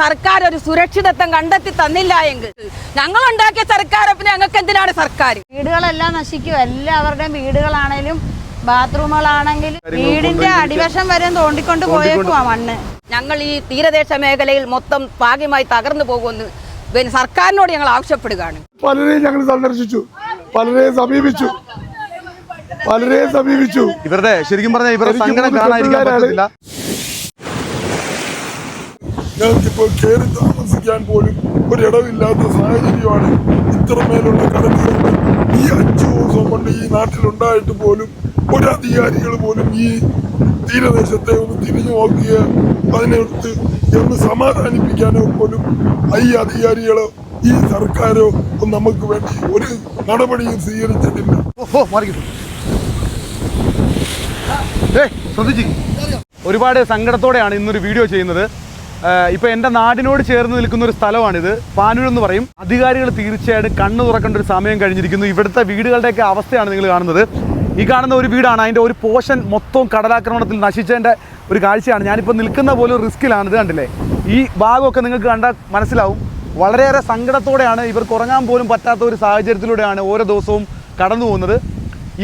സർക്കാർ ഒരു സുരക്ഷിതത്വം കണ്ടെത്തി തന്നില്ല എങ്കിൽ ഞങ്ങൾ ഉണ്ടാക്കിയ സർക്കാർ പിന്നെ ഞങ്ങൾക്ക് എന്തിനാണ് സർക്കാർ? വീടുകളെല്ലാം നശിക്കും. എല്ലാവരുടെയും വീടുകളാണെങ്കിലും ബാത്റൂമുകളാണെങ്കിലും വീടിന്റെ അടിവശം വരെ തോണ്ടിക്കൊണ്ട് പോയേക്കുവാ മണ്ണ്. ഞങ്ങൾ ഈ തീരദേശ മേഖലയിൽ മൊത്തം ഭാഗ്യമായി തകർന്നു പോകുമെന്ന് പിന്നെ സർക്കാരിനോട് ഞങ്ങൾ ആവശ്യപ്പെടുകയാണ്. പലരെയും ഞങ്ങൾ സന്ദർശിച്ചു. പലരെയും സമീപിച്ചു. പലരെയും സമീപിച്ചു. ഇവരുടെ ശരിക്കും പറഞ്ഞാൽ ഇവരുടെ സംഘടന കാണാതിരിക്കാൻ പറ്റത്തില്ല. ഞങ്ങൾക്കിപ്പോൾ കയറി താമസിക്കാൻ പോലും ഒരിടവില്ലാത്ത സാഹചര്യമാണ് ഇത്രമേലുള്ള കടന്നുകൊണ്ട് ഈ അഞ്ചു ദിവസം കൊണ്ട് ഈ നാട്ടിലുണ്ടായിട്ട് പോലും ഒരു പോലും ഈ തീരദേശത്തെ ഒന്ന് തിരിഞ്ഞു നോക്കിയ അതിനെടുത്ത് ഒന്ന് സമാധാനിപ്പിക്കാനോ പോലും ഈ അധികാരികളോ ഈ സർക്കാരോ നമുക്ക് വേണ്ടി ഒരു നടപടിയും സ്വീകരിച്ചിട്ടില്ല. ഒരുപാട് സങ്കടത്തോടെയാണ് ഇന്നൊരു വീഡിയോ ചെയ്യുന്നത്. ഏഹ് ഇപ്പൊ എന്റെ നാടിനോട് ചേർന്ന് നിൽക്കുന്ന ഒരു സ്ഥലമാണിത്. പാനൂർ എന്ന് പറയും. അധികാരികൾ തീർച്ചയായിട്ടും കണ്ണു തുറക്കേണ്ട ഒരു സമയം കഴിഞ്ഞിരിക്കുന്നു. ഇവിടുത്തെ വീടുകളുടെയൊക്കെ അവസ്ഥയാണ് നിങ്ങൾ കാണുന്നത്. ഈ കാണുന്ന ഒരു വീടാണ്. അതിന്റെ ഒരു പോഷൻ മൊത്തവും കടലാക്രമണത്തിൽ നശിച്ചതിന്റെ ഒരു കാഴ്ചയാണ്. ഞാനിപ്പോൾ നിൽക്കുന്ന പോലും റിസ്ക്കിലാണ് ഇത് കണ്ടില്ലേ? ഈ ഭാഗമൊക്കെ നിങ്ങൾക്ക് കണ്ടാൽ മനസ്സിലാവും. വളരെയേറെ സങ്കടത്തോടെയാണ് ഇവർക്ക് ഉറങ്ങാൻ പോലും പറ്റാത്ത ഒരു സാഹചര്യത്തിലൂടെയാണ് ഓരോ ദിവസവും കടന്നു പോകുന്നത്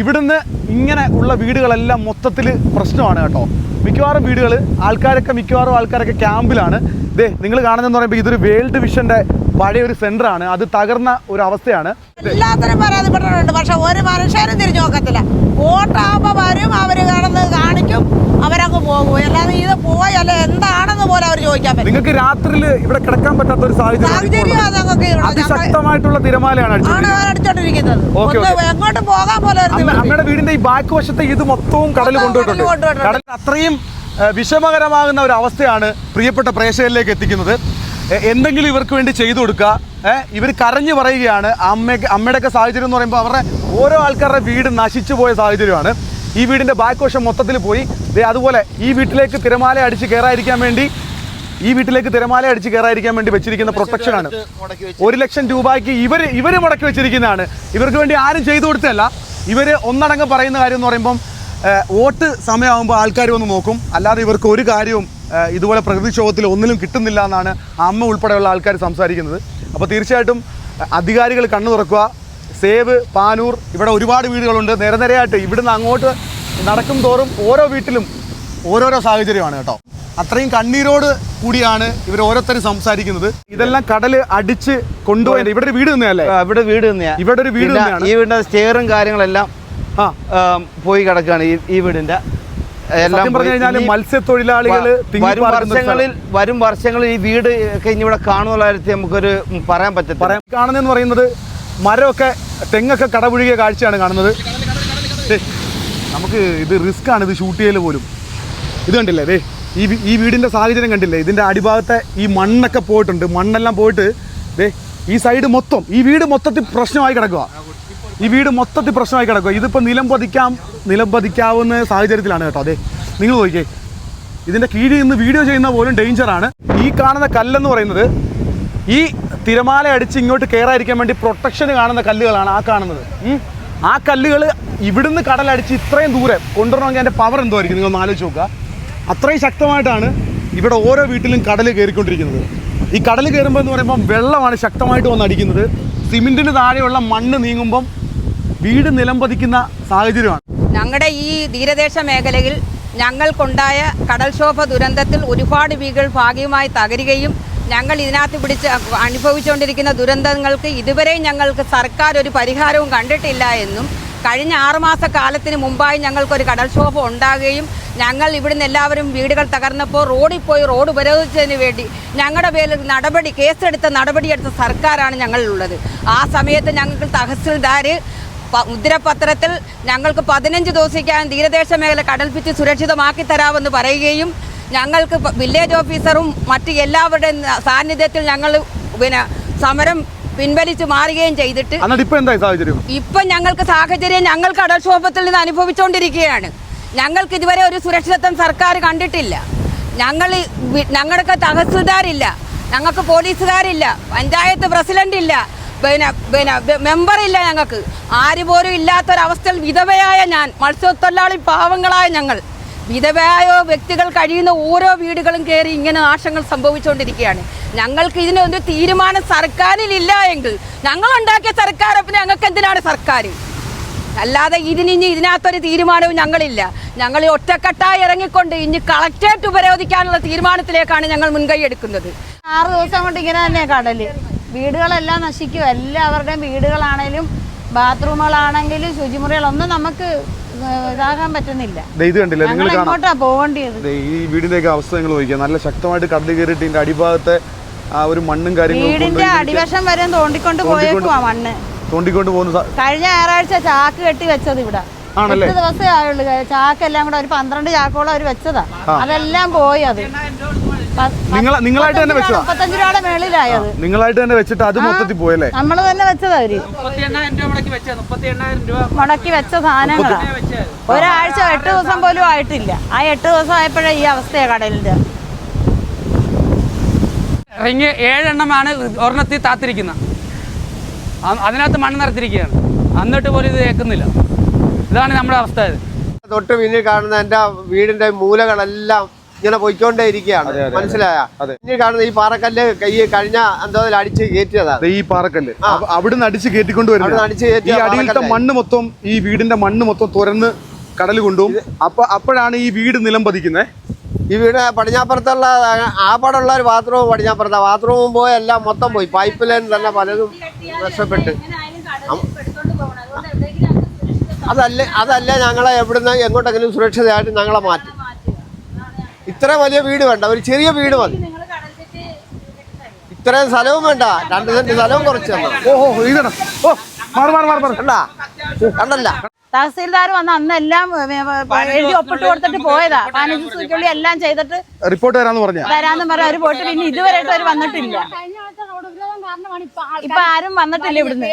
ഇവിടുന്ന് ഇങ്ങനെ ഉള്ള വീടുകളെല്ലാം മൊത്തത്തിൽ പ്രശ്നമാണ് കേട്ടോ. മിക്കവാറും വീടുകൾ ആൾക്കാരൊക്കെ മിക്കവാറും ആൾക്കാരൊക്കെ ക്യാമ്പിലാണ്. ഇതേ നിങ്ങൾ കാണുന്നതെന്ന് പറയുമ്പോൾ ഇതൊരു വേൾഡ് വിഷന്റെ പഴയ ഒരു സെന്റർ ആണ് അത് തകർന്ന ഒരു അവസ്ഥയാണ്. എല്ലാത്തിനും പരാതിപ്പെട്ടിട്ടുണ്ട്. പക്ഷെ ഒരു മനുഷ്യരും തിരിഞ്ഞു നോക്കത്തില്ല. വോട്ടാകുമ്പോ വരും അവർ കടന്ന് കാണിക്കും അവരങ്ങ് പോകും. അല്ലാതെ ഇത് പോയല്ല എന്താണെന്ന് പോലും അവർ ചോദിക്കാൻ പറ്റും നിങ്ങൾക്ക് രാത്രിയിൽ ഇവിടെ കിടക്കാൻ പറ്റാത്ത ഒരു സാഹചര്യം അതിശക്തമായിട്ടുള്ള തിരമാലയാണ് അടിച്ചോണ്ടിരിക്കുന്നത്. എങ്ങോട്ട് പോകാൻ പോലെ നമ്മുടെ അമ്മയുടെ വീടിന്റെ ഈ ബാക്ക് വശത്തെ ഇത് മൊത്തവും കടൽ കൊണ്ടുപോയിട്ടുണ്ട്. കടൽ അത്രയും വിഷമകരമാകുന്ന ഒരു അവസ്ഥയാണ് പ്രിയപ്പെട്ട പ്രേക്ഷകരിലേക്ക് എത്തിക്കുന്നത്. എന്തെങ്കിലും ഇവർക്ക് വേണ്ടി ചെയ്തു കൊടുക്കുക. ഇവർ കരഞ്ഞു പറയുകയാണ്. അമ്മയ്ക്ക് അമ്മയുടെയൊക്കെ സാഹചര്യം എന്ന് പറയുമ്പോൾ അവരുടെ ഓരോ ആൾക്കാരുടെ വീട് നശിച്ചു പോയ സാഹചര്യമാണ്. ഈ വീടിന്റെ ബാക്ക് വശം മൊത്തത്തിൽ പോയി. അതുപോലെ ഈ വീട്ടിലേക്ക് തിരമാല അടിച്ച് കയറാതിരിക്കാൻ വേണ്ടി ഈ വീട്ടിലേക്ക് തിരമാല അടിച്ച് കയറാതിരിക്കാൻ വേണ്ടി വെച്ചിരിക്കുന്ന പ്രൊട്ടക്ഷനാണ്. ഒരു ലക്ഷം രൂപയ്ക്ക് ഇവർ ഇവർ മുടക്കി വെച്ചിരിക്കുന്നതാണ്. ഇവർക്ക് വേണ്ടി ആരും ചെയ്തു കൊടുത്തതല്ല. ഇവർ ഒന്നടങ്കം പറയുന്ന കാര്യം എന്ന് പറയുമ്പം വോട്ട് സമയമാകുമ്പോൾ ആൾക്കാർ വന്ന് നോക്കും. അല്ലാതെ ഇവർക്ക് ഒരു കാര്യവും ഇതുപോലെ പ്രകൃതിക്ഷോഭത്തിൽ ഒന്നിലും കിട്ടുന്നില്ല എന്നാണ് അമ്മ ഉൾപ്പെടെയുള്ള ആൾക്കാർ സംസാരിക്കുന്നത്. അപ്പോൾ തീർച്ചയായിട്ടും അധികാരികൾ കണ്ണു തുറക്കുക. സേവ് പാനൂർ ഇവിടെ ഒരുപാട് വീടുകളുണ്ട്. നേരെ നേരെയായിട്ട് ഇവിടുന്ന് അങ്ങോട്ട് നടക്കും തോറും ഓരോ വീട്ടിലും ഓരോരോ സാഹചര്യമാണ് കേട്ടോ. അത്രയും കണ്ണീരോട് കൂടിയാണ് ഇവർ ഓരോരുത്തരും സംസാരിക്കുന്നത്. ഇതെല്ലാം കടൽ അടിച്ച് കൊണ്ടുപോയത് ഇവിടെ ഒരു വീട് തന്നെയല്ലേ? ആ, ഇവിടെ വീട് തന്നെയാ. ഇവിടെ ഒരു വീട്. ഈ വീടിന്റെ സ്റ്റെയറും കാര്യങ്ങളെല്ലാം പോയി കിടക്കുകയാണ് ഈ ഈ വീടിന്റെ പറഞ്ഞു കഴിഞ്ഞാൽ വ- വരും വർഷങ്ങളിൽ വരും വർഷങ്ങളിൽ ഈ വീട് ഒക്കെ ഇനി ഇവിടെ കാണുന്നുള്ള കാര്യത്തിൽ നമുക്കൊരു പറയാൻ പറ്റത്തില്ല. പറയാൻ കാണുന്നതെന്ന് പറയുന്നത് മരമൊക്കെ തെങ്ങൊക്കെ കടപുഴുകിയ കാഴ്ചയാണ് കാണുന്നത്. നമുക്ക് ഇത് റിസ്ക് ആണ് ഇത് ഷൂട്ട് ചെയ്യൽ പോലും. ഇത് കണ്ടില്ലേ ദേ ഈ ഈ വീടിന്റെ സാഹചര്യം കണ്ടില്ലേ? ഇതിന്റെ അടിഭാഗത്തെ ഈ മണ്ണൊക്കെ പോയിട്ടുണ്ട്. മണ്ണെല്ലാം പോയിട്ട് ദേ ഈ സൈഡ് മൊത്തം ഈ വീട് മൊത്തത്തിൽ പ്രശ്നമായി കിടക്കുക ഈ വീട് മൊത്തത്തിൽ പ്രശ്നമായി കിടക്കുക. ഇതിപ്പോൾ നിലം പതിക്കാം നിലം പതിക്കാവുന്ന സാഹചര്യത്തിലാണ് കേട്ടോ. അതെ നിങ്ങൾ നോക്കിക്കേ. ഇതിന്റെ കീഴിൽ നിന്ന് വീഡിയോ ചെയ്യുന്ന പോലും ഡേഞ്ചറാണ് ഈ കാണുന്ന കല്ലെന്ന് പറയുന്നത് ഈ തിരമാല അടിച്ച് ഇങ്ങോട്ട് കയറാതിരിക്കാൻ വേണ്ടി പ്രൊട്ടക്ഷന് കാണുന്ന കല്ലുകളാണ് ആ കാണുന്നത്. ആ കല്ലുകൾ ഇവിടുന്ന് കടലടിച്ച് ഇത്രയും ദൂരെ കൊണ്ടുവരണമെങ്കിൽ അതിന്റെ പവർ എന്തോ ആയിരിക്കും നിങ്ങൾ ആലോചിച്ച് നോക്കുക. അത്രയും ശക്തമായിട്ടാണ് ഇവിടെ ഓരോ വീട്ടിലും കടൽ കയറിക്കൊണ്ടിരിക്കുന്നത്. ഈ കടൽ കയറുമ്പോൾ എന്ന് പറയുമ്പോൾ വെള്ളമാണ് ശക്തമായിട്ട് വന്ന് അടിക്കുന്നത്. സിമെന്റിന് താഴെയുള്ള മണ്ണ് നീങ്ങുമ്പം വീട് നിലംപതിക്കുന്ന സാഹചര്യമാണ്. ഞങ്ങളുടെ ഈ തീരദേശ മേഖലയിൽ ഞങ്ങൾക്കുണ്ടായ കടൽക്ഷോഭ ദുരന്തത്തിൽ ഒരുപാട് വീടുകൾ ഭാഗ്യമായി തകരുകയും ഞങ്ങൾ ഇതിനകത്ത് പിടിച്ച് അനുഭവിച്ചുകൊണ്ടിരിക്കുന്ന ദുരന്തങ്ങൾക്ക് ഇതുവരെയും ഞങ്ങൾക്ക് സർക്കാർ ഒരു പരിഹാരവും കണ്ടിട്ടില്ല എന്നും കഴിഞ്ഞ ആറുമാസ കാലത്തിന് മുമ്പായി ഞങ്ങൾക്കൊരു കടൽക്ഷോഭം ഉണ്ടാകുകയും ഞങ്ങൾ ഇവിടുന്ന് എല്ലാവരും വീടുകൾ തകർന്നപ്പോൾ റോഡിൽ പോയി റോഡ് ഉപരോധിച്ചതിന് വേണ്ടി ഞങ്ങളുടെ പേരിൽ നടപടി കേസെടുത്ത നടപടിയെടുത്ത സർക്കാരാണ് ഞങ്ങളിലുള്ളത്. ആ സമയത്ത് ഞങ്ങൾക്ക് തഹസിൽദാർ മുദ്രപത്രത്തിൽ ഞങ്ങൾക്ക് പതിനഞ്ച് ദിവസിക്കാൻ തീരദേശ മേഖല കടൽപ്പിച്ച് സുരക്ഷിതമാക്കി തരാമെന്ന് പറയുകയും ഞങ്ങൾക്ക് വില്ലേജ് ഓഫീസറും മറ്റ് എല്ലാവരുടെയും സാന്നിധ്യത്തിൽ ഞങ്ങൾ പിന്നെ സമരം പിൻവലിച്ചു മാറുകയും ചെയ്തിട്ട് ഇപ്പം ഞങ്ങൾക്ക് സാഹചര്യം ഞങ്ങൾ കടൽക്ഷോഭത്തിൽ നിന്ന് അനുഭവിച്ചുകൊണ്ടിരിക്കുകയാണ് ഞങ്ങൾക്ക് ഇതുവരെ ഒരു സുരക്ഷിതത്വം സർക്കാർ കണ്ടിട്ടില്ല. ഞങ്ങൾ ഞങ്ങൾക്ക് തഹസിൽദാരില്ല. ഞങ്ങൾക്ക് പോലീസുകാരില്ല. പഞ്ചായത്ത് പ്രസിഡന്റ് ഇല്ല പിന്നെ പിന്നെ മെമ്പറില്ല ഞങ്ങൾക്ക്. ആര് പോലും ഇല്ലാത്തൊരവസ്ഥയിൽ വിധവയായ ഞാൻ മത്സ്യത്തൊഴിലാളി പാവങ്ങളായ ഞങ്ങൾ. വിധവയായ വ്യക്തികൾ കഴിയുന്ന ഓരോ വീടുകളും കയറി ഇങ്ങനെ നാശങ്ങൾ സംഭവിച്ചുകൊണ്ടിരിക്കുകയാണ്. ഞങ്ങൾക്ക് ഇതിനൊരു തീരുമാനം സർക്കാരിലില്ല എങ്കിൽ ഞങ്ങൾ ഉണ്ടാക്കിയ സർക്കാർ പിന്നെ ഞങ്ങൾക്ക് എന്തിനാണ് സർക്കാർ? അല്ലാതെ ഇതിനിഞ്ഞ് ഇതിനകത്തൊരു തീരുമാനവും ഞങ്ങളില്ല. ഞങ്ങൾ ഒറ്റക്കെട്ടായി ഇറങ്ങിക്കൊണ്ട് ഇനി കളക്ടറേറ്റ് ഉപരോധിക്കാനുള്ള തീരുമാനത്തിലേക്കാണ് ഞങ്ങൾ മുൻകൈ എടുക്കുന്നത്. ആറ് ദിവസം കൊണ്ട് ഇങ്ങനെ തന്നെ കടൽ. വീടുകളെല്ലാം നശിക്കും. എല്ലാവരുടെയും വീടുകളാണെങ്കിലും ബാത്റൂമുകളാണെങ്കിലും ശുചിമുറികളൊന്നും നമുക്ക് ഇതാകാൻ പറ്റുന്നില്ല. ഇത് കണ്ടില്ലേ നിങ്ങൾ എങ്ങോട്ടാ പോകേണ്ടത് ഈ വീടിന്റെയൊക്കെ അവസ്ഥ നിങ്ങൾ നോക്കിയാൽ നല്ല ശക്തമായിട്ട് കടൽ കയറിയിട്ട് ഇതിന്റെ അടിഭാഗത്തെ ആ ഒരു മണ്ണും കാര്യങ്ങളും വീടിന്റെ അടിവശം വരെ തോണ്ടിക്കൊണ്ട് പോയേക്കുവാ മണ്ണ്. തോണ്ടിക്കൊണ്ട് പോകുന്ന കഴിഞ്ഞ ഞായറാഴ്ച ചാക്ക് കെട്ടി വെച്ചത് ഇവിടെ. ആണല്ലേ? ദിവസമേ ആയുള്ളൂ. ചാക്കെല്ലാം കൂടെ ഒരു പന്ത്രണ്ട് ചാക്കോളം അവർ വെച്ചതാ. അതെല്ലാം പോയി അത്. നിങ്ങളായിട്ട് തന്നെ വെച്ചോ വെച്ചതാ? മുപ്പത്തഞ്ച് രൂപയുടെ മേളിലായത്. നിങ്ങളായിട്ട് തന്നെ വെച്ചിട്ട് അത് മൊത്തത്തിൽ പോയല്ലേ? നമ്മൾ തന്നെ വെച്ചതാ അവർ. രൂപ മുടക്കി വെച്ച സാധനങ്ങളാ. വെച്ചത്. ഒരാഴ്ച എട്ട് ദിവസം പോലും ആയിട്ടില്ല. ആ എട്ട് ദിവസം ആയപ്പോഴേ ഈ അവസ്ഥയാ കടലിന്റെ. റിങ് ഏഴെണ്ണമാണ് ഒരെണ്ണത്തിൽ താത്തിരിക്കുന്നത് അതിനകത്ത് മണ്ണ് നിറച്ചിരിക്കുകയാണ് എന്നിട്ട് പോലും ഇത് കേൾക്കുന്നില്ല. ഇതാണ് നമ്മുടെ അവസ്ഥ. തൊട്ട് പിന്നിൽ കാണുന്ന എന്റെ വീടിന്റെ മൂലകളെല്ലാം ഇങ്ങനെ പോയിക്കൊണ്ടേ ഇരിക്കുകയാണ്. മനസ്സിലായ? ഇനി കാണുന്ന ഈ പാറക്കല്ല് കൈ കഴിഞ്ഞ എന്തോ അടിച്ച് കയറ്റിയതാണ് ഈ പാറക്കല്ല്. അവിടെ അവിടുന്ന് അടിച്ച് കയറ്റിക്കൊണ്ട് വരുന്നത്. അടിച്ച് അടിയിലത്തെ മണ്ണ് മൊത്തം ഈ വീടിന്റെ മണ്ണ് മൊത്തം തുറന്ന് കടൽ കൊണ്ടുപോകും അപ്പൊ അപ്പോഴാണ് ഈ വീട് നിലം പതിക്കുന്നത് ഈ വീട് പടിഞ്ഞാപ്പുറത്തുള്ള ആ പടമുള്ള ഒരു ബാത്റൂം പടിഞ്ഞാപ്പുറത്താ. ബാത്റൂമും പോയി എല്ലാം മൊത്തം പോയി. പൈപ്പ് ലൈൻ തന്നെ പലതും നഷ്ടപ്പെട്ട് അതല്ലേ അതല്ലേ ഞങ്ങളെ എവിടുന്ന് എങ്ങോട്ടെങ്കിലും സുരക്ഷിതമായിട്ട് ഞങ്ങളെ മാറ്റും. ഇത്ര വലിയ വീട് വേണ്ട ഒരു ചെറിയ വീട് മതി. ഇത്രയും സ്ഥലവും വേണ്ട രണ്ട് സെന്റ് സ്ഥലവും കുറച്ച് ഓഹോ ഇതാണ് ഓ മാറി മാറി മാറി മാറി. കണ്ടാ? കണ്ടല്ല? തഹസീൽദാർ വന്ന് അന്നെല്ലാം എഴുതി ഒപ്പിട്ട് കൊടുത്തിട്ട് പോയതാ. പതിനഞ്ച് ദിവസത്തിനുള്ളിൽ എല്ലാം ചെയ്തിട്ട് റിപ്പോർട്ട് തരാന്ന് പറഞ്ഞു? തരാന്ന് പറഞ്ഞ അവർ പോയിട്ട് പിന്നെ ഇതുവരെയായിട്ട് അവർ വന്നിട്ടില്ല. ഇപ്പൊ ആരും വന്നിട്ടില്ല ഇവിടുന്ന്.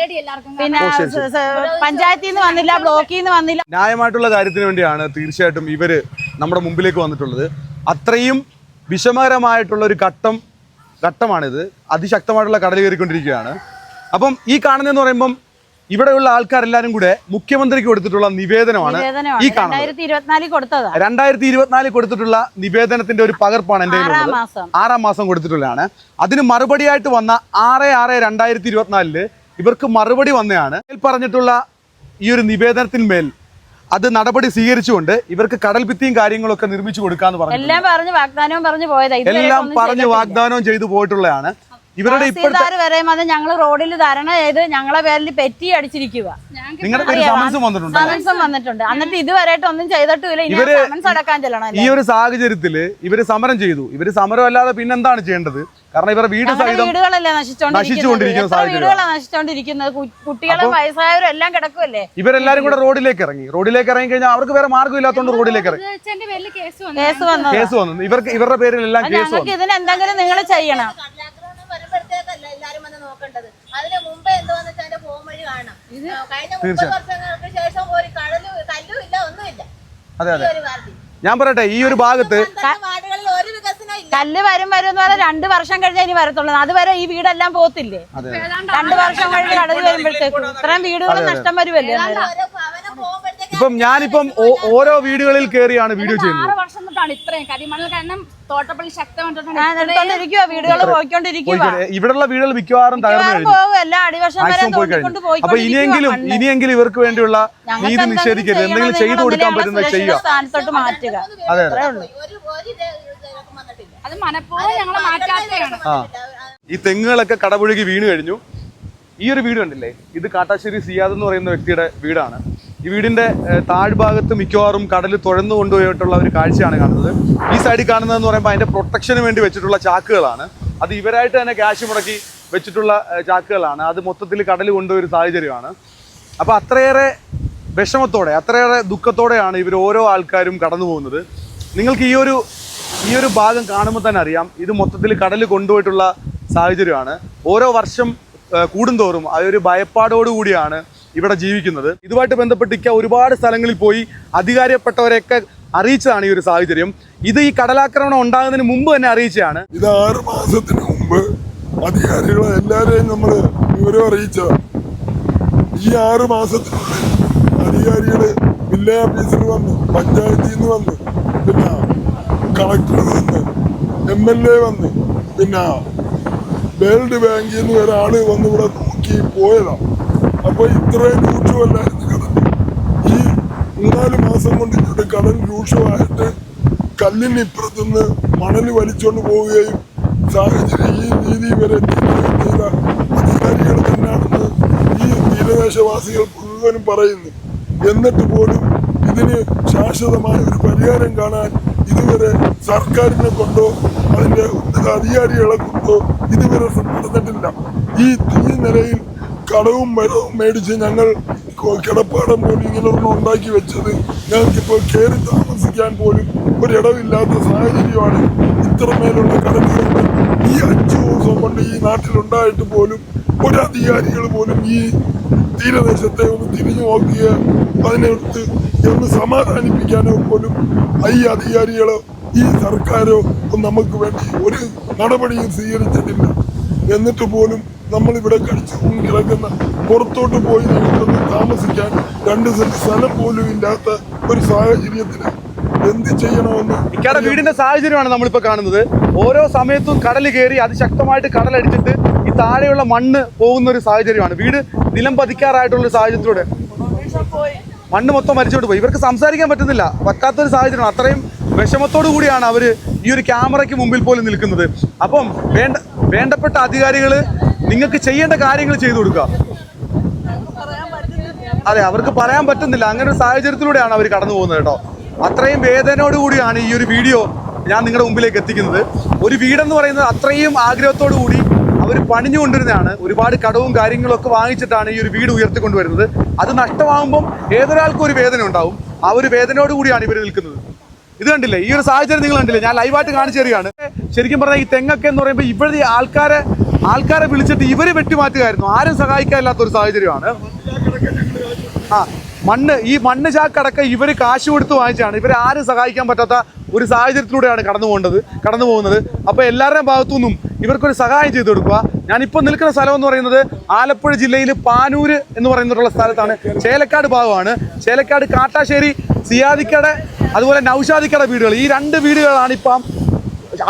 പിന്നെ പഞ്ചായത്തിൽ നിന്ന് വന്നില്ല ബ്ലോക്കിൽ നിന്ന് വന്നില്ല. ന്യായമായിട്ടുള്ള കാര്യത്തിന് വേണ്ടിയാണ് തീർച്ചയായിട്ടും ഇവർ നമ്മുടെ മുമ്പിലേക്ക് വന്നിട്ടുള്ളത്. അത്രയും വിഷമകരമായിട്ടുള്ള ഒരു ഘട്ടം ഘട്ടമാണിത്. അതിശക്തമായിട്ടുള്ള കടൽ കയറിക്കൊണ്ടിരിക്കുകയാണ്. അപ്പം ഈ കാണുന്നതെന്ന് പറയുമ്പം ഇവിടെയുള്ള ആൾക്കാരെല്ലാരും കൂടെ മുഖ്യമന്ത്രിക്ക് കൊടുത്തിട്ടുള്ള നിവേദനമാണ് ഈ കാണുന്നത്. രണ്ടായിരത്തി ഇരുപത്തിനാലിൽ കൊടുത്തിട്ടുള്ള നിവേദനത്തിന്റെ ഒരു പകർപ്പാണ് എന്റെ ആറാം മാസം. കൊടുത്തിട്ടുള്ളതാണ്. അതിന് മറുപടിയായിട്ട് വന്ന ആറ് ആറ് രണ്ടായിരത്തി ഇരുപത്തിനാലിൽ ഇവർക്ക് മറുപടി വന്നതാണ്. പറഞ്ഞിട്ടുള്ള ഈ ഒരു നിവേദനത്തിന്മേൽ അത് നടപടി സ്വീകരിച്ചുകൊണ്ട് ഇവർക്ക് കടൽ ഭിത്തിയും കാര്യങ്ങളൊക്കെ നിർമ്മിച്ചു കൊടുക്കാന്ന് പറഞ്ഞു എല്ലാം പറഞ്ഞു വാഗ്ദാനവും പറഞ്ഞു പോയതാ. എല്ലാം പറഞ്ഞു വാഗ്ദാനവും ചെയ്തു പോയിട്ടുള്ളതാണ്. ഇവരുടെ ഇപ്പോഴത്തെ വരെ വന്ന് ഞങ്ങൾ റോഡിൽ ധാരണ ചെയ്ത് ഞങ്ങളെ പേരിൽ പെറ്റി അടിച്ചിരിക്കുക നിങ്ങളുടെ പേര് സമൻസും വന്നിട്ടുണ്ട് സമൻസും വന്നിട്ടുണ്ട്. എന്നിട്ട് ഇതുവരെയായിട്ട് ഒന്നും ചെയ്തിട്ടില്ല ഇവർ സമൻസ് അടക്കാൻ ചെല്ലണം ഈ ഒരു സാഹചര്യത്തിൽ ഇവർ സമരം ചെയ്തു. ഇവർ സമരം അല്ലാതെ പിന്നെന്താണ് ചെയ്യേണ്ടത്? കാരണം ഇവരുടെ വീട് സഹിതം വീടുകളല്ലേ നശിച്ചോണ്ടിരിക്കുന്നത്? നശിച്ചുകൊണ്ടിരിക്കുന്ന എത്ര സാഹചര്യം. വീടുകളാണ് നശിച്ചോണ്ടിരിക്കുന്നത്? കു- കുട്ടികളും വയസ്സായവരും എല്ലാം കിടക്കുമല്ലേ ഇവരെല്ലാരും കൂടെ റോഡിലേക്ക് ഇറങ്ങി. റോഡിലേക്ക് ഇറങ്ങി കഴിഞ്ഞാൽ അവർക്ക് വേറെ മാർഗം ഇല്ലാത്തതുകൊണ്ട് റോഡിലേക്ക് ഇറങ്ങി. കേസ് വന്നു. ഇവർക്ക് ഇവരുടെ പേരിൽ എല്ലാം കേസ് വന്നു. ഇതിന് എന്തെങ്കിലും നിങ്ങൾ ചെയ്യണം. അതിന് മുമ്പേ വെച്ചാൽ വഴി കാണണം. ആ, കഴിഞ്ഞ മുപ്പത് വർഷങ്ങൾക്ക് ശേഷം ഒരു കടലും കല്ലും ഇല്ല ഒന്നുമില്ല. അതെ അതെ. ഞാൻ പറയട്ടെ ഈ ഒരു ഭാഗത്ത് വാർഡുകളിൽ ഒരു കല്ല് വരും വരും എന്ന് പറഞ്ഞാൽ രണ്ട് വർഷം കഴിഞ്ഞ ഇനി വരത്തുള്ളൂ. അതുവരെ ഈ വീടെല്ലാം പോകത്തില്ലേ രണ്ട് വർഷം കഴിഞ്ഞ് കടന്നു വരുമ്പോഴത്തേക്കും ഇത്രയും വീടുകൾ നഷ്ടം വരുമല്ലേ ഇപ്പം ഞാനിപ്പം ഓരോ വീടുകളിൽ കയറിയാണ് വീഡിയോ ചെയ്യുന്നത്. വർഷം തൊട്ടാണ് ഇത്രയും. കരിമണൽ കാരണം തോട്ടപ്പള്ളി. ഇവിടെയുള്ള വീടുകൾ മിക്കവാറും തകർന്നു അപ്പൊ ഇനിയെങ്കിലും ഇനിയെങ്കിലും ഇവർക്ക് വേണ്ടിയുള്ള നീതി നിഷേധിക്കരുത്. എന്തെങ്കിലും ചെയ്തു കൊടുക്കാൻ പറ്റുന്ന ചെയ്യുക. അതെ അതെ ഒരു ഒരു ഇത് ഇതിനൊക്കെ വന്നിട്ടില്ല അത് മനഃപൂർവം ഞങ്ങൾ മാറ്റാത്തതാണ്. ഈ തെങ്ങുകളൊക്കെ കടപുഴകി വീണ് കഴിഞ്ഞു. ഈ ഒരു വീട് കണ്ടില്ലേ? ഇത് കാട്ടാശ്ശേരി സിയാദ് എന്ന് പറയുന്ന വ്യക്തിയുടെ വീടാണ്. ഈ വീടിന്റെ താഴ്ഭാഗത്ത് മിക്കവാറും കടൽ തുഴന്നു കൊണ്ടുപോയിട്ടുള്ള ഒരു കാഴ്ചയാണ് കാണുന്നത്. ഈ സൈഡിൽ കാണുന്നതെന്ന് പറയുമ്പോൾ അതിന്റെ പ്രൊട്ടക്ഷന് വേണ്ടി വെച്ചിട്ടുള്ള ചാക്കുകളാണ്. അത് ഇവരായിട്ട് തന്നെ ക്യാഷ് മുടക്കി വെച്ചിട്ടുള്ള ചാക്കുകളാണ്. അത് മൊത്തത്തിൽ കടൽ കൊണ്ടുപോയ ഒരു സാഹചര്യമാണ്. അപ്പോൾ അത്രയേറെ വിഷമത്തോടെ അത്രയേറെ ദുഃഖത്തോടെയാണ് ഇവർ ഓരോ ആൾക്കാരും കടന്നു പോകുന്നത് നിങ്ങൾക്ക് ഈ ഒരു ഈ ഒരു ഭാഗം കാണുമ്പോൾ തന്നെ അറിയാം. ഇത് മൊത്തത്തിൽ കടൽ കൊണ്ടുപോയിട്ടുള്ള സാഹചര്യമാണ്. ഓരോ വർഷം കൂടുന്തോറും ആ ഒരു ഭയപ്പാടോടുകൂടിയാണ് ഇവിടെ ജീവിക്കുന്നത്. ഇതുമായിട്ട് ബന്ധപ്പെട്ട് ഇക്ക ഒരുപാട് സ്ഥലങ്ങളിൽ പോയി അധികാരപ്പെട്ടവരെയൊക്കെ അറിയിച്ചതാണ് ഈ ഒരു സാഹചര്യം. ഇത് ഈ കടലാക്രമണം ഉണ്ടാകുന്നതിന് മുമ്പ് തന്നെ അറിയിച്ചതാണ്. ഇത് ആറ് മാസത്തിന് മുമ്പ് അധികാരികളെ എല്ലാവരെയും നമ്മൾ വിവരം അറിയിച്ച ഈ ആറ് മാസത്തിനുള്ളിൽ അധികാരികൾ വില്ലേജ് ഓഫീസിൽ വന്നു പഞ്ചായത്തിൽ നിന്ന് വന്നു. പിന്നെ കളക്ടർ വന്ന് എം എൽ എ വന്ന്. പിന്നെ വേൾഡ് ബാങ്കിൽ നിന്ന് ഒരാൾ വന്ന് ഇവിടെ നോക്കി പോയതാ. അപ്പൊ ഇത്രയും രൂക്ഷമല്ലായിരുന്നു കടൽ ഈ മൂന്നാൽ മാസം കൊണ്ട് ഇവിടെ കടൽ രൂക്ഷമായിട്ട് കല്ലിന് ഇപ്പുറത്തുനിന്ന് മണൽ വലിച്ചുകൊണ്ട് പോവുകയും സാഹചര്യം ഈ രീതി വരെ ചെയ്ത അധികാരികൾ തന്നെയാണെന്ന് ഈ തീരദേശവാസികൾ മുഴുവനും പറയുന്നു. എന്നിട്ട് പോലും ഇതിന് ശാശ്വതമായ ഒരു പരിഹാരം കാണാൻ ഇതുവരെ സർക്കാരിനെ കൊണ്ടോ അതിന്റെ ഉന്നത അധികാരികളെ കൊണ്ടോ ഇതുവരെ നടന്നിട്ടില്ല ഈ ഈ നിലയിൽ കടവും മരവും മേടിച്ച് ഞങ്ങൾ കിടപ്പാടം പോലും ഇങ്ങനെ ഒന്നും ഉണ്ടാക്കി വെച്ചത് ഞങ്ങൾക്കിപ്പോൾ കയറി താമസിക്കാൻ പോലും ഒരിടവില്ലാത്ത സാഹചര്യമാണ്. ഇത്രമേലുള്ള കടലുകൾ ഈ അഞ്ചു ദിവസം കൊണ്ട് ഈ നാട്ടിലുണ്ടായിട്ട് പോലും ഒരു അധികാരികൾ പോലും ഈ തീരദേശത്തെ ഒന്ന് തിരിഞ്ഞു നോക്കിയ അതിനടുത്ത് ഒന്ന് സമാധാനിപ്പിക്കാനോ പോലും ഈ അധികാരികളോ ഈ സർക്കാരോ നമുക്ക് വേണ്ടി ഒരു നടപടിയും സ്വീകരിച്ചിട്ടില്ല. എന്നിട്ട് പോലും നമ്മളിവിടെ കഴിച്ചു കിടക്കുന്ന പുറത്തോട്ട് പോയി നമുക്കൊന്ന് താമസിക്കാൻ രണ്ട് സെന്റ് സ്ഥലം പോലും ഇല്ലാത്ത ഒരു സാഹചര്യത്തിന് എന്ത് ചെയ്യണമെന്ന് വീടിന്റെ സാഹചര്യമാണ് നമ്മളിപ്പോ കാണുന്നത്. ഓരോ സമയത്തും കടൽ കയറി അതിശക്തമായിട്ട് കടലടിച്ചിട്ട് താഴെയുള്ള മണ്ണ് പോകുന്ന ഒരു സാഹചര്യമാണ്. വീട് നിലം പതിക്കാറായിട്ടുള്ള ഒരു സാഹചര്യത്തിലൂടെ. മണ്ണ് മൊത്തം മരിച്ചോട്ട് പോയി. ഇവർക്ക് സംസാരിക്കാൻ പറ്റുന്നില്ല. പറ്റാത്തൊരു സാഹചര്യമാണ്. അത്രയും വിഷമത്തോടു കൂടിയാണ് അവർ ഈ ഒരു ക്യാമറയ്ക്ക് മുമ്പിൽ പോലും നിൽക്കുന്നത്. അപ്പം വേണ്ട വേണ്ടപ്പെട്ട അധികാരികൾ നിങ്ങൾക്ക് ചെയ്യേണ്ട കാര്യങ്ങൾ ചെയ്തു കൊടുക്കുക. അതെ അവർക്ക് പറയാൻ പറ്റുന്നില്ല. അങ്ങനെ ഒരു സാഹചര്യത്തിലൂടെയാണ് അവർ കടന്നു പോകുന്നത് കേട്ടോ. അത്രയും വേദനയോടുകൂടിയാണ് ഈ ഒരു വീഡിയോ ഞാൻ നിങ്ങളുടെ മുമ്പിലേക്ക് എത്തിക്കുന്നത്. ഒരു വീടെന്ന് പറയുന്നത് അത്രയും ആഗ്രഹത്തോടു കൂടി അവർ പണിഞ്ഞുകൊണ്ടിരുന്നതാണ് ഒരുപാട് കടവും കാര്യങ്ങളൊക്കെ വാങ്ങിച്ചിട്ടാണ് ഈ ഒരു വീട് ഉയർത്തിക്കൊണ്ടുവരുന്നത്. അത് നഷ്ടമാകുമ്പം ഏതൊരാൾക്കും ഒരു വേദന ഉണ്ടാവും. ആ ഒരു വേദനയോട് കൂടിയാണ് ഇവർ നിൽക്കുന്നത്. ഇത് കണ്ടില്ലേ? ഈ ഒരു സാഹചര്യം നിങ്ങൾ കണ്ടില്ലേ? ഞാൻ ലൈവായിട്ട് കാണിച്ചു തരികയാണ്. ശരിക്കും പറഞ്ഞാൽ ഈ തെങ്ങൊക്കെ എന്ന് പറയുമ്പോൾ ഇവിടെ ആൾക്കാരെ ആൾക്കാരെ വിളിച്ചിട്ട് ഇവർ വെട്ടിമാറ്റുകയായിരുന്നു. ആരും സഹായിക്കാനില്ലാത്ത ഒരു സാഹചര്യമാണ്. ആ മണ്ണ് ഈ മണ്ണ് ചാക്കടക്കം ഇവർ കാശ് കൊടുത്ത് വാങ്ങിച്ചാണ് ഇവരെ ആരും സഹായിക്കാൻ പറ്റാത്ത ഒരു സാഹചര്യത്തിലൂടെയാണ് കടന്നു പോകേണ്ടത് കടന്നു പോകുന്നത് അപ്പോൾ എല്ലാവരുടെയും ഭാഗത്തുനിന്നും ഇവർക്കൊരു സഹായം ചെയ്തു കൊടുക്കുക. ഞാനിപ്പോൾ നിൽക്കുന്ന സ്ഥലം എന്ന് പറയുന്നത് ആലപ്പുഴ ജില്ലയിൽ പാനൂര് എന്ന് പറയുന്നിട്ടുള്ള സ്ഥലത്താണ്. ചേലക്കാട് ഭാഗമാണ്. ചേലക്കാട് കാട്ടാശ്ശേരി സിയാദിക്കട അതുപോലെ നൌഷാദിക്കട വീടുകൾ. ഈ രണ്ട് വീടുകളാണ് ഇപ്പം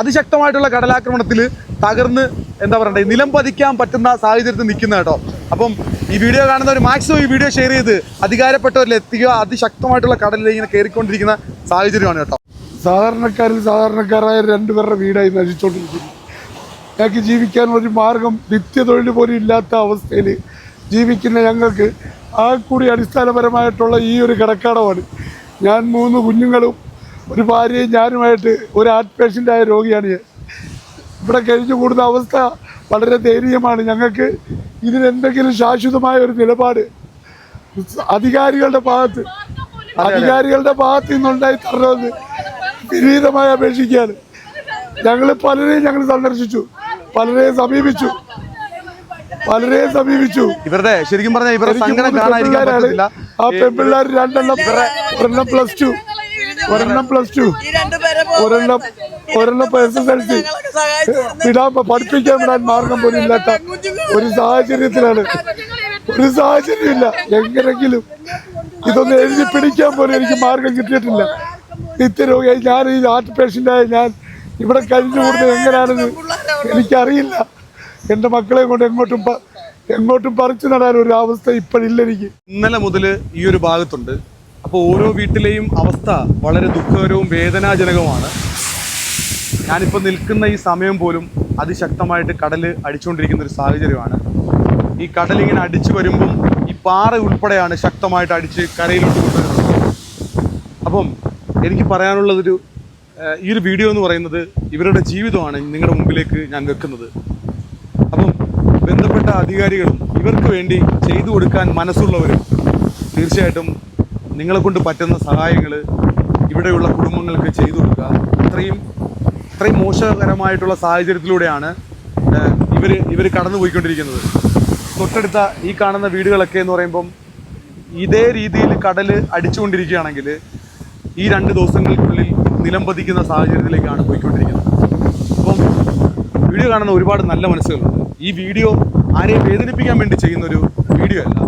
അതിശക്തമായിട്ടുള്ള കടലാക്രമണത്തിൽ തകർന്ന് എന്താ പറയണ്ടേ നിലം പതിക്കാൻ പറ്റുന്ന സാഹചര്യത്തിൽ നിൽക്കുന്ന കേട്ടോ. അപ്പം ഈ വീഡിയോ കാണുന്നവർ മാക്സിമം ഈ വീഡിയോ ഷെയർ ചെയ്ത് അധികാരപ്പെട്ടവരിൽ എത്തിക്കുക. അതിശക്തമായിട്ടുള്ള കടലിൽ ഇങ്ങനെ കയറിക്കൊണ്ടിരിക്കുന്ന സാഹചര്യമാണ് കേട്ടോ. സാധാരണക്കാരിൽ സാധാരണക്കാരായ രണ്ടുപേരുടെ വീടായി നശിച്ചുകൊണ്ടിരിക്കുന്നു. ഞങ്ങൾക്ക് ജീവിക്കാൻ ഒരു മാർഗം നിത്യതൊഴിൽ പോലും ഇല്ലാത്ത അവസ്ഥയിൽ ജീവിക്കുന്ന ഞങ്ങൾക്ക് ആ കൂടി അടിസ്ഥാനപരമായിട്ടുള്ള ഈ ഒരു കിടക്കാടമാണ്. ഞാൻ മൂന്ന് കുഞ്ഞുങ്ങളും ഒരു ഭാര്യയും ഞാനുമായിട്ട് ഒരു ഹാർട്ട് പേഷ്യന്റായ രോഗിയാണ് ഞാൻ. ഇവിടെ കഴിഞ്ഞു കൂടുന്ന അവസ്ഥ വളരെ ദയനീയമാണ്. ഞങ്ങൾക്ക് ഇതിനെന്തെങ്കിലും ശാശ്വതമായ ഒരു നിലപാട് അധികാരികളുടെ ഭാഗത്ത് അധികാരികളുടെ ഭാഗത്ത് നിന്നുണ്ടായി തരണമെന്ന് വിപരീതമായി അപേക്ഷിക്കുകയാണ്. ഞങ്ങൾ പലരെയും ഞങ്ങൾ സന്ദർശിച്ചു. പലരെയും സമീപിച്ചു. പലരെയും സമീപിച്ചു. ഇവരുടെ ശരിക്കും പറഞ്ഞാൽ ഇവരുടെ സംഘടന. പറ്റത്തില്ല. ആ പെൺപിള്ളേർ രണ്ടെണ്ണം ഒരെണ്ണം പ്ലസ് ടു ഒരെണ്ണം പ്ലസ് ടു ഒരെണ്ണം ഒരെണ്ണം എസ് എസ് എൽ സി വിടാൻ പഠിപ്പിക്കാൻ വിടാൻ മാർഗം പോലും ഇല്ലാത്ത ഒരു സാഹചര്യത്തിലാണ്. ഒരു സാഹചര്യം ഇല്ല എങ്ങനെങ്കിലും ഇതൊന്ന് എഴുതി പിടിക്കാൻ പോലും എനിക്ക് മാർഗം കിട്ടിയിട്ടില്ല. നിത്യരോഗിയായി ഞാൻ ഈ ഹാർട്ട് പേഷ്യന്റായ ഞാൻ ഇവിടെ കഴിഞ്ഞു കൂടുന്നത് എങ്ങനെയാണെന്ന് എനിക്കറിയില്ല. എന്റെ മക്കളെ കൊണ്ട് എങ്ങോട്ടും എങ്ങോട്ടും പറിച്ചു നടാൻ ഒരു അവസ്ഥ ഇപ്പോഴില്ല എനിക്ക്. ഇന്നലെ മുതൽ ഈ ഒരു ഭാഗത്തുണ്ട്. അപ്പോൾ ഓരോ വീട്ടിലെയും അവസ്ഥ വളരെ ദുഃഖകരവും വേദനാജനകവുമാണ്. ഞാനിപ്പോൾ നിൽക്കുന്ന ഈ സമയം പോലും അതിശക്തമായിട്ട് കടൽ അടിച്ചുകൊണ്ടിരിക്കുന്ന ഒരു സാഹചര്യമാണ്. ഈ കടൽ ഇങ്ങനെ അടിച്ചു വരുമ്പം ഈ പാറ ഉൾപ്പെടെയാണ് ശക്തമായിട്ട് അടിച്ച് കരയിലോട്ട് കൊണ്ടുവരുന്നത്. അപ്പം എനിക്ക് പറയാനുള്ളതൊരു ഈ ഒരു വീഡിയോ എന്ന് പറയുന്നത് ഇവരുടെ ജീവിതമാണ് നിങ്ങളുടെ മുമ്പിലേക്ക് ഞാൻ വെക്കുന്നത്. അപ്പം ബന്ധപ്പെട്ട അധികാരികളും ഇവർക്ക് വേണ്ടി ചെയ്തു കൊടുക്കാൻ മനസ്സുള്ളവരും തീർച്ചയായിട്ടും നിങ്ങളെ കൊണ്ട് പറ്റുന്ന സഹായങ്ങൾ ഇവിടെയുള്ള കുടുംബങ്ങൾക്ക് ചെയ്തു കൊടുക്കുക. അത്രയും അത്രയും മോശകരമായിട്ടുള്ള സാഹചര്യത്തിലൂടെയാണ് ഇവർ ഇവർ കടന്നു പോയിക്കൊണ്ടിരിക്കുന്നത് തൊട്ടടുത്ത ഈ കാണുന്ന വീടുകളൊക്കെ എന്ന് പറയുമ്പം ഇതേ രീതിയിൽ കടൽ അടിച്ചുകൊണ്ടിരിക്കുകയാണെങ്കിൽ ഈ രണ്ട് ദിവസങ്ങൾക്കുള്ളിൽ നിലം പതിക്കുന്ന സാഹചര്യത്തിലേക്കാണ് പോയിക്കൊണ്ടിരിക്കുന്നത്. അപ്പം വീഡിയോ കാണുന്ന ഒരുപാട് നല്ല മനസ്സുകളുണ്ട്. ഈ വീഡിയോ ആരെയും വേദനിപ്പിക്കാൻ വേണ്ടി ചെയ്യുന്ന ഒരു വീഡിയോ അല്ല.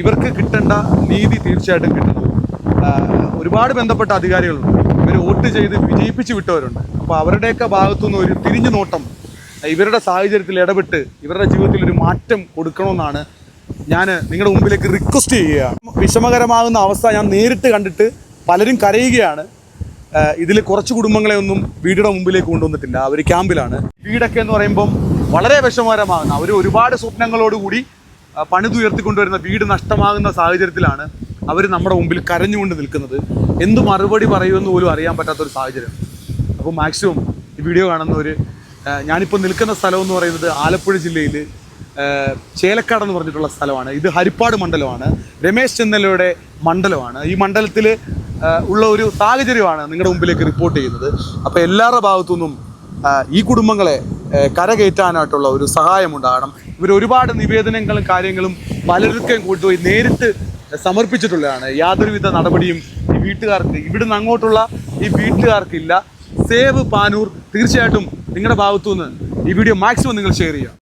ഇവർക്ക് കിട്ടേണ്ട നീതി തീർച്ചയായിട്ടും കിട്ടുന്നു ഒരുപാട് ബന്ധപ്പെട്ട അധികാരികളുണ്ട്. ഇവർ വോട്ട് ചെയ്ത് വിജയിപ്പിച്ച് വിട്ടവരുണ്ട്. അപ്പോൾ അവരുടെയൊക്കെ ഭാഗത്തുനിന്ന് ഒരു തിരിഞ്ഞു നോട്ടം ഇവരുടെ സാഹചര്യത്തിൽ ഇടപെട്ട് ഇവരുടെ ജീവിതത്തിൽ ഒരു മാറ്റം കൊടുക്കണമെന്നാണ് ഞാൻ നിങ്ങളുടെ മുമ്പിലേക്ക് റിക്വസ്റ്റ് ചെയ്യുകയാണ്. വിഷമകരമാകുന്ന അവസ്ഥ ഞാൻ നേരിട്ട് കണ്ടിട്ട് പലരും കരയുകയാണ്. ഇതിൽ കുറച്ച് കുടുംബങ്ങളെ ഒന്നും വീടിന്റെ മുമ്പിലേക്ക് കൊണ്ടുവന്നിട്ടില്ല. അവർ ക്യാമ്പിലാണ്. വീടൊക്കെ എന്ന് പറയുമ്പം വളരെ വിഷമകരമാകുന്ന അവർ ഒരുപാട് സ്വപ്നങ്ങളോടുകൂടി പണിതുയർത്തിക്കൊണ്ടുവരുന്ന വീട് നഷ്ടമാകുന്ന സാഹചര്യത്തിലാണ് അവർ നമ്മുടെ മുമ്പിൽ കരഞ്ഞുകൊണ്ട് നിൽക്കുന്നത്. എന്ത് മറുപടി പറയുമെന്ന് പോലും അറിയാൻ പറ്റാത്തൊരു സാഹചര്യം. അപ്പോൾ മാക്സിമം ഈ വീഡിയോ കാണുന്നവർ ഞാനിപ്പോൾ നിൽക്കുന്ന സ്ഥലം എന്ന് പറയുന്നത് ആലപ്പുഴ ജില്ലയിൽ ചേലക്കാട് എന്ന് പറഞ്ഞിട്ടുള്ള സ്ഥലമാണ്. ഇത് ഹരിപ്പാട് മണ്ഡലമാണ്. രമേശ് ചെന്നലയുടെ മണ്ഡലമാണ്. ഈ മണ്ഡലത്തിൽ ഉള്ള ഒരു സാഹചര്യമാണ് നിങ്ങളുടെ മുമ്പിലേക്ക് റിപ്പോർട്ട് ചെയ്യുന്നത്. അപ്പോൾ എല്ലാവരുടെ ഭാഗത്തുനിന്നും നിന്നും ഈ കുടുംബങ്ങളെ കരകയറ്റാനായിട്ടുള്ള ഒരു സഹായം ഉണ്ടാകണം. ഇവർ ഒരുപാട് നിവേദനങ്ങളും കാര്യങ്ങളും പലർക്കും കൊണ്ടുപോയി നേരിട്ട് സമർപ്പിച്ചിട്ടുള്ളതാണ്. യാതൊരുവിധ നടപടിയും ഈ വീട്ടുകാർക്ക് ഇവിടുന്ന് അങ്ങോട്ടുള്ള ഈ വീട്ടുകാർക്കില്ല. സേവ് പാനൂർ തീർച്ചയായിട്ടും നിങ്ങളുടെ ഭാഗത്തുനിന്ന് ഈ വീഡിയോ മാക്സിമം നിങ്ങൾ ഷെയർ ചെയ്യുക.